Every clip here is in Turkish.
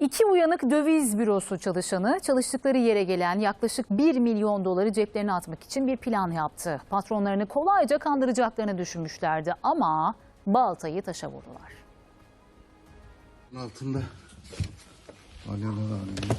İki uyanık döviz bürosu çalışanı çalıştıkları yere gelen yaklaşık 1 milyon doları ceplerine atmak için bir plan yaptı. Patronlarını kolayca kandıracaklarını düşünmüşlerdi ama baltayı taşa vurdular. altında alıyorlar alıyorlar.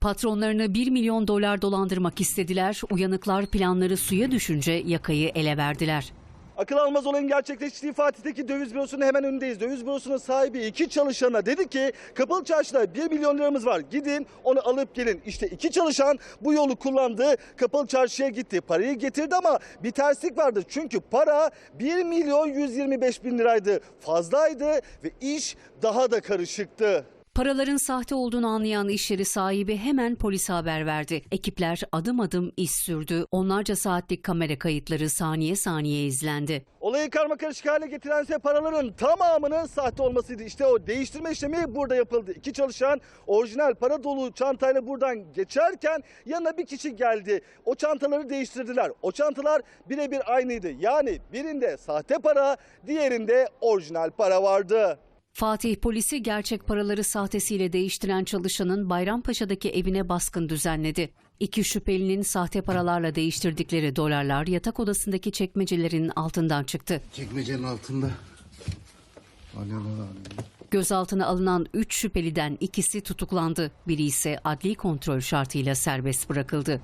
Patronlarını 1 milyon dolar dolandırmak istediler. Uyanıklar planları suya düşünce yakayı ele verdiler. Akıl almaz olayın gerçekleştiği Fatih'teki döviz bürosunun hemen önündeyiz. Döviz bürosunun sahibi iki çalışana dedi ki kapalı çarşıda 1 milyon liramız var gidin onu alıp gelin. İşte iki çalışan bu yolu kullandı kapalı çarşıya gitti. Parayı getirdi ama bir terslik vardı. Çünkü para 1 milyon 125 bin liraydı fazlaydı ve iş daha da karışıktı. Paraların sahte olduğunu anlayan iş yeri sahibi hemen polise haber verdi. Ekipler adım adım iz sürdü. Onlarca saatlik kamera kayıtları saniye saniye izlendi. Olayı karma karışık hale getiren ise paraların tamamının sahte olmasıydı. İşte o değiştirme işlemi burada yapıldı. İki çalışan orijinal para dolu çantayla buradan geçerken yanına bir kişi geldi. O çantaları değiştirdiler. O çantalar birebir aynıydı. Yani birinde sahte para, diğerinde orijinal para vardı. Fatih polisi gerçek paraları sahtesiyle değiştiren çalışanın Bayrampaşa'daki evine baskın düzenledi. İki şüphelinin sahte paralarla değiştirdikleri dolarlar yatak odasındaki çekmecelerin altından çıktı. Çekmecenin altında. Gözaltına alınan 3 şüpheliden ikisi tutuklandı. Biri ise adli kontrol şartıyla serbest bırakıldı.